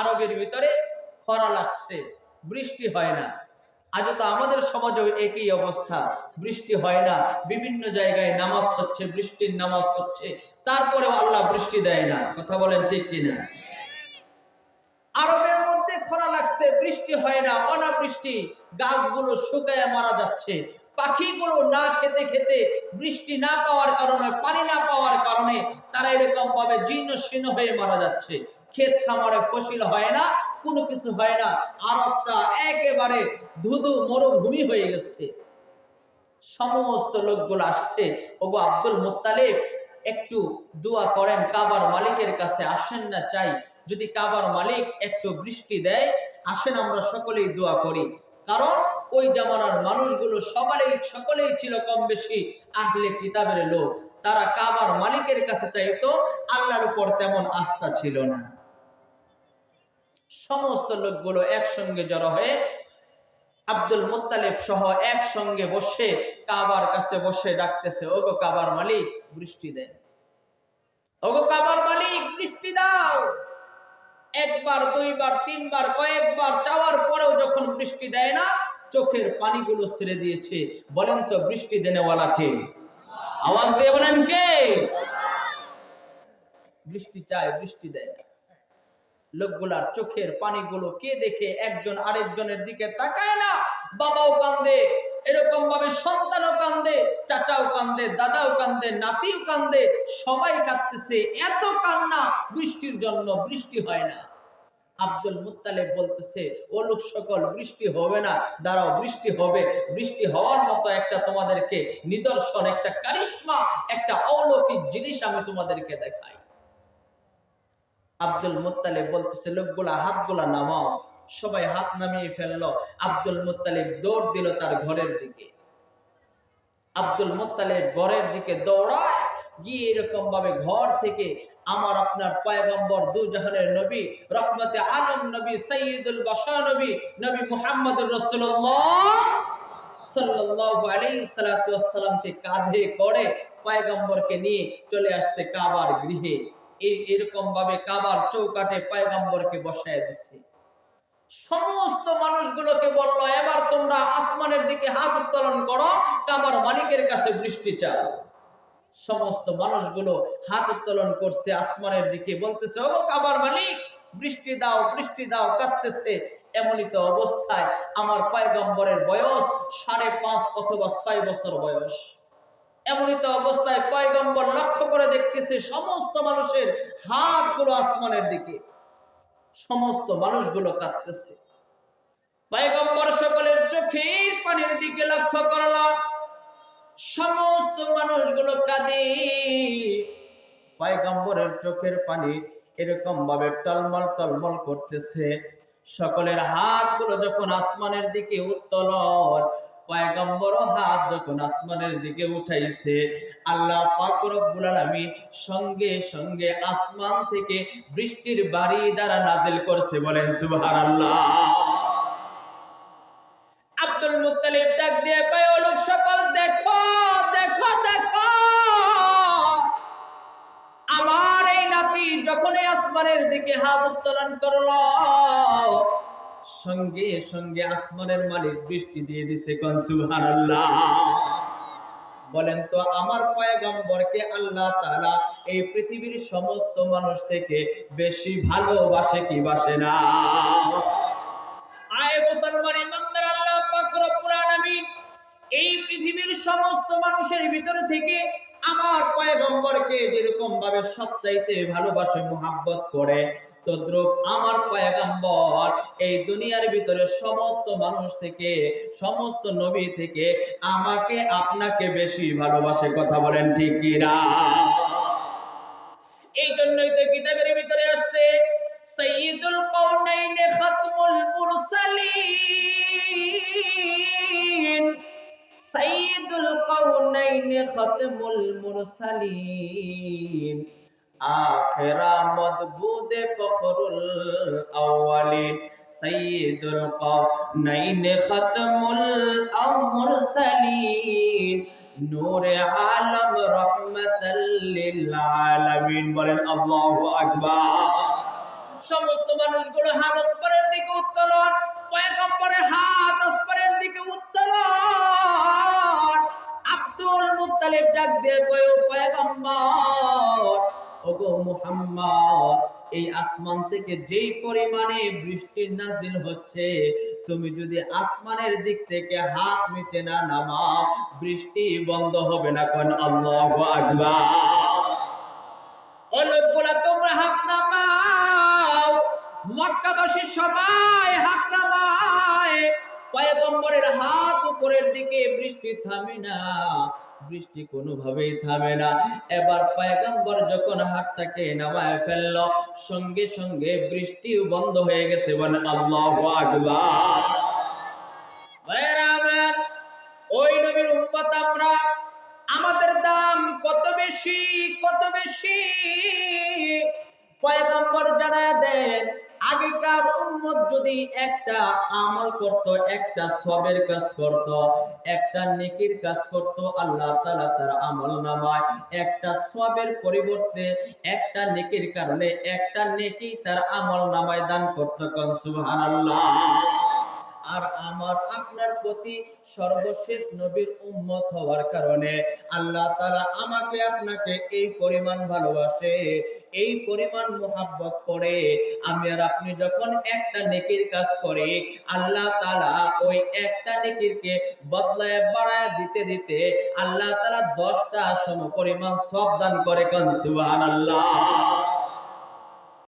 আরবের ভিতরে খরা লাগছে, বৃষ্টি হয় না। আজ তো আমাদের সমাজেও একই অবস্থা, বৃষ্টি হয় না। বিভিন্ন জায়গায় নামাজ হচ্ছে, বৃষ্টির নামাজ হচ্ছে। তারপরেও আল্লাহ বৃষ্টি দেয় না। কথা বলেন ঠিক কিনা? আরবের মধ্যে খরা লাগছে, বৃষ্টি হয় না, অনাবৃষ্টি। গাছগুলো শুকায় মারা যাচ্ছে। পাখিগুলো না খেতে খেতে বৃষ্টি না পাওয়ার কারণে, পানি না পাওয়ার কারণে তারা এরকম ভাবে জীর্ণ শীর্ণ হয়ে মারা যাচ্ছে। ক্ষেত খামারে ফসল হয় না, কোনো কিছু হয় না। আরবটা একেবারে ধুধু মরুভূমি হয়ে গেছে। সমস্ত লোকগুলো আসছে। ওগো আব্দুল মুত্তালিব, একটু দোয়া করেন, কাবার মালিকের কাছে আসেন না চাই। যদি কাবার মালিক একটু বৃষ্টি দেয়, আসেন আমরা সকলেই দোয়া করি। কারণ ওই জামানার মানুষগুলো সবারই, সকলেই ছিল কম বেশি আহলে কিতাবের লোক। তারা কাবার মালিকের কাছে চাইতো, আল্লাহর উপর তেমন আস্থা ছিল না। সমস্ত লোকগুলো একসঙ্গে জড়ো হয়ে আব্দুল মুত্তালিব সহ একসঙ্গে বসে কাবার কাছে বসে ডাকতেছে, ওগো কাবার মালিক, বৃষ্টি দেন। ওগো কাবার মালিক, বৃষ্টি দাও। একবার, দুইবার, তিনবার, কয়েকবার চাওয়ার পরেও যখন বৃষ্টি দেয় না, চোখের পানিগুলো ছেড়ে দিয়েছে। বলেন তো, বৃষ্টি দেনেওয়ালা কে? আওয়াজ দিয়ে বলেন কে? বৃষ্টি চায়, বৃষ্টি দেয় না। লোকগুলার চোখের পানিগুলো কে দেখে একজন আরেকজনের দিকে তাকায় না? বাবাও কান্দে, এরকম ভাবে সন্তানও কান্দে, চাচাও কান্দে, দাদাও কান্দে, নাতিও কান্দে, সবাই কাঁদতেছে, এত কান্না, বৃষ্টির জন্য বৃষ্টি হয় না। আব্দুল মুত্তালেব বলতেছে, ও লোক সকল, বৃষ্টি হবে না, দাঁড়াও, বৃষ্টি হবে, বৃষ্টি হওয়ার মতো একটা তোমাদেরকে নিদর্শন, একটা কারিশ্মা, একটা অলৌকিক জিনিস আমি তোমাদেরকে দেখাই। আব্দুল মুত্তালিব বলতেছে, লোকগুলা হাতগুলা নামাও। সবাই হাত নামিয়ে ফেলল। আব্দুল মুত্তালিব দৌড় দিল তার ঘরের দিকে। আব্দুল মুত্তালিব ঘরের দিকে দৌড়ায়, গিয়ে এরকম ভাবে ঘর থেকে আমার আপনার পয়গম্বর দু জাহানের নবী, রহমতে আলম নবী, সৈয়দুল বাসা নবী নবী সাল্লাতু ওয়াসসালামকে কাঁধে করে পয়গম্বরকে নিয়ে চলে আসছে কাবার গৃহে। এরকম ভাবে কাবার চৌকাটে পয়গম্বরকে বসায় দিচ্ছে সমস্ত মানুষগুলোকে বলল, এবার তোমরা আসমানের দিকে হাত উত্তোলন করো, কাবার মালিকের কাছে বৃষ্টি চাও। সমস্ত মানুষগুলো হাত উত্তোলন করছে আসমানের দিকে, বলতেছে ও কাবার মালিক, বৃষ্টি দাও বৃষ্টি দাও, কাঁদতেছে। এমনই তো অবস্থায় আমার পয়গম্বরের বয়স সাড়ে পাঁচ অথবা ছয় বছর বয়স। এমনই তো অবস্থায় পয়গম্বর লক্ষ্য করে দেখতেছে সমস্ত মানুষের হাতগুলো আসমানের দিকে। সমস্ত মানুষগুলো কাঁদতেছে। পয়গম্বর সকলের চোখের পানির দিকে লক্ষ্য করলাম সমস্ত মানুষগুলো কাঁদে। পয়গম্বরের চোখের পানি এরকম ভাবে টলমল টলমল করতেছে। সকলের হাতগুলো যখন আসমানের দিকে উত্তোলন হাত যখন আসমানের দিকে উঠাইছে, আল্লাহ সঙ্গে সঙ্গে আসমান থেকে বৃষ্টির বাড়ি দ্বারা নাজিল করছে বলেন আব্দুল কয় লোক সকল দেখো। আমার এই নাতি যখনই আসমানের দিকে হাত উত্তোলন করল সঙ্গে সঙ্গে আসমানের মালিক বৃষ্টি দিয়ে দিছে কোন, সুবহানাল্লাহ। বলেন তো, আমার পয়গম্বরকে আল্লাহ তাআলা এই পৃথিবীর সমস্ত মানুষ থেকে বেশি ভালোবাসে কি বাসে না? আয় মুসলমান ইমানদার, আল্লাহ পাক রব্বুল আলামিন এই পৃথিবীর সমস্ত মানুষের ভিতরে থেকে আমার পয়গম্বরকে যেরকম ভাবে সবচাইতে ভালোবাসে, মোহাব্বত করে তদ্রুপ আমার পয়গম্বর। এই দুনিয়ার ভিতরে সমস্ত মানুষ থেকে, সমস্ত নবী থেকে আমাকে আপনাকে বেশি ভালোবাসে, কথা বলেন ঠিক কি না? এই জন্যই তো কিতাবের ভিতরে আসছে সৈয়দুল কওনাইন খাতমুল মুরসালিন। সৈয়দুল কওনাইন খাতমুল মুরসালিন। আখরা মদবুদ ফখরুল আউয়ালিন সৈয়দুল কওনাইন খাতমুল মুরসালিন। নূরে আলম রহমাতাল লিল আলামিন। বলেন, আল্লাহু আকবার। সমস্ত মানুষগুলো হাত আসমানের দিকে উত্তোলন, পয়গম্বরের হাত আসমানের দিকে উত্তোলন। আব্দুল মুত্তালিব ডাক দিয়ে কয় পয়গম্বর মুহাম্মদ, এই আসমান থেকে যেই পরিমাণে বৃষ্টি নাজিল হচ্ছে, তুমি যদি আসমানের দিক থেকে হাত নিচে না নামাও, বৃষ্টি বন্ধ হবে না কোন আল্লাহু আকবার। ও লোকগুলা, তোমরা হাত নামাও। মক্কাবাসী সবাই হাত নামায়। পয়গম্বরের হাত উপরের দিকে বৃষ্টি থামে না। বৃষ্টি কোনোভাবেই থামে না। এবার পয়গম্বর যখন হাতটাকে নামায় ফেলল, সঙ্গে সঙ্গে বৃষ্টিও বন্ধ হয়ে গেছে। বলে আল্লাহু আকবার। ওই নবীর উম্মত আমরা। আমাদের দাম কত বেশি কত বেশি? পয়গম্বর জানায় দেন আগেকার উম্মত যদি একটা আমল করত, একটা সবের কাজ করত, একটা নেকির কাজ করত, আল্লাহ তাআলা তার আমল নামায়। একটা সবের পরিবর্তে একটা নেকির কারণে একটা নেকি তার আমল নামায় দান করত। কোন সুবহানাল্লাহ। আর আমার আপনার প্রতি সর্বশেষ নবীর উম্মত হওয়ার কারণে আল্লাহ তাআলা আমাকে আপনাকে এই পরিমাণ ভালোবাসে, এই পরিমাণ মোহাব্বত করে। আমি আর আপনি যখন একটা নেকির কাজ করি, আল্লাহ তাআলা ওই একটা নেকিরকে বদলায় বাড়ায় দিতে দিতে আল্লাহ তাআলা দশটা সম পরিমাণ সব দান করে কোন? সুবহানাল্লাহ।